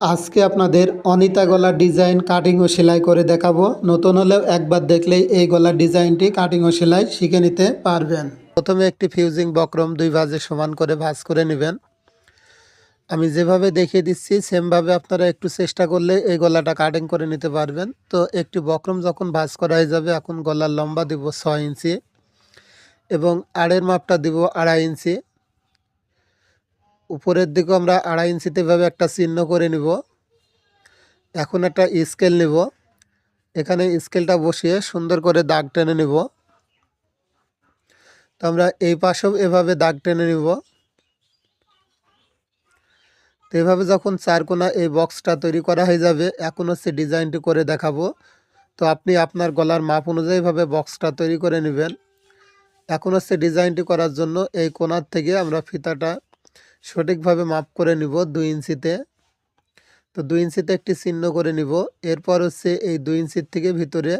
আজকে আপনাদের অনিতা গলার ডিজাইন কাটিং ও সেলাই করে দেখাবো। নতুন হলেও একবার দেখলেই এই গলার ডিজাইনটি কাটিং ও সেলাই শিখে নিতে পারবেন। প্রথমে একটি ফিউজিং বক্রম দুই ভাজে সমান করে ভাজ করে নেবেন। আমি যেভাবে দেখিয়ে দিচ্ছি, সেমভাবে আপনারা একটু চেষ্টা করলে এই গলাটা কাটিং করে নিতে পারবেন। তো একটি বক্রম যখন ভাঁজ করা হয়ে যাবে, এখন গলার লম্বা দিব ছয় ইঞ্চি এবং আড়ের মাপটা দিব আড়াই ইঞ্চি। উপরের দিকে আমরা আড়াই ইঞ্চিতে এভাবে একটা চিহ্ন করে নিব। এখন একটা স্কেল নিব। এখানে স্কেলটা বসিয়ে সুন্দর করে দাগ টেনে নিব। তো আমরা এই পাশেও এভাবে দাগ টেনে নিব। তো এভাবে যখন চারকোনা এই বক্সটা তৈরি করা হয়ে যাবে, এখন হচ্ছে ডিজাইনটি করে দেখাবো। তো আপনি আপনার গলার মাপ অনুযায়ী ভাবে বক্সটা তৈরি করে নেবেন। এখন হচ্ছে ডিজাইনটি করার জন্য এই কোনার থেকে আমরা ফিতাটা সঠিকভাবে মাপ করে নিব দুই ইঞ্চিতে। তো দুই ইঞ্চিতে একটি চিহ্ন করে নিব। এরপর হচ্ছে এই দুই ইঞ্চির থেকে ভিতরে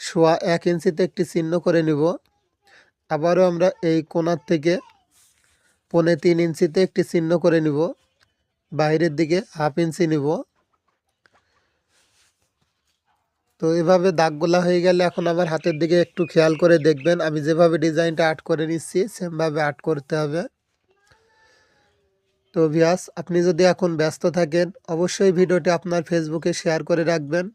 সোয়া এক ইঞ্চিতে একটি চিহ্ন করে নিব। আবারও আমরা এই কোনার থেকে পনে তিন ইঞ্চিতে একটি চিহ্ন করে নিব। বাইরের দিকে হাফ ইঞ্চি নিব। তো এভাবে দাগগুলা হয়ে গেলে এখন আমার হাতের দিকে একটু খেয়াল করে দেখবেন। আমি যেভাবে ডিজাইনটা আর্ট করে নিচ্ছি, সেমভাবে আর্ট করতে হবে। তো ভিয়াস, আপনি যদি এখন ব্যস্ত থাকেন, অবশ্যই ভিডিওটি আপনার ফেসবুকে শেয়ার করে রাখবেন।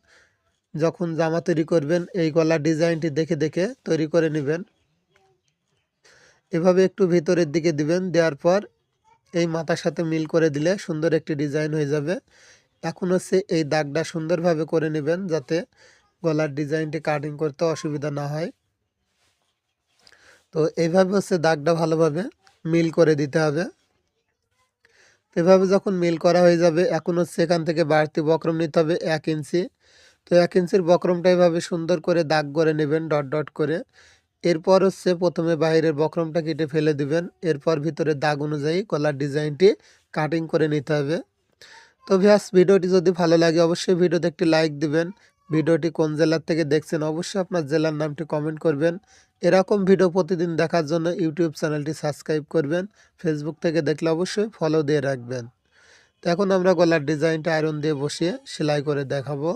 যখন জামা তৈরি করবেন, এই গলার ডিজাইনটি দেখে দেখে তৈরি করে নেবেন। এভাবে একটু ভিতরের দিকে দিবেন, দেওয়ার পর এই মাথার সাথে মিল করে দিলে সুন্দর একটি ডিজাইন হয়ে যাবে। এখন হচ্ছে এই দাগটা সুন্দরভাবে করে নেবেন, যাতে গলার ডিজাইনটি কাটিং করতে অসুবিধা না হয়। তো এইভাবে হচ্ছে দাগটা ভালোভাবে মিল করে দিতে হবে। এভাবে যখন মিল করা হয়ে যাবে, এখন হচ্ছে এখান থেকে বাড়তি বক্রম নিতে হবে এক ইঞ্চি। তো এক ইঞ্চির বক্রমটা এভাবে সুন্দর করে দাগ করে নেবেন, ডট ডট করে। এরপর হচ্ছে প্রথমে বাইরের বক্রমটা কেটে ফেলে দিবেন। এরপর ভিতরে দাগ অনুযায়ী কলার ডিজাইনটি কাটিং করে নিতে হবে। তো ভিয়াস ভিডিওটি যদি ভালো লাগে অবশ্যই ভিডিওতে একটি লাইক দিবেন। ভিডিওটি কোন জেলার থেকে দেখছেন অবশ্যই আপনার জেলার নামটি কমেন্ট করবেন। এরকম ভিডিও প্রতিদিন দেখার জন্য ইউটিউব চ্যানেলটি সাবস্ক্রাইব করবেন ফেসবুক থেকে দেখলে অবশ্যই ফলো দিয়ে রাখবেন। তো এখন আমরা গলার ডিজাইনটা আয়রন দিয়ে বসিয়ে সেলাই করে দেখাবো।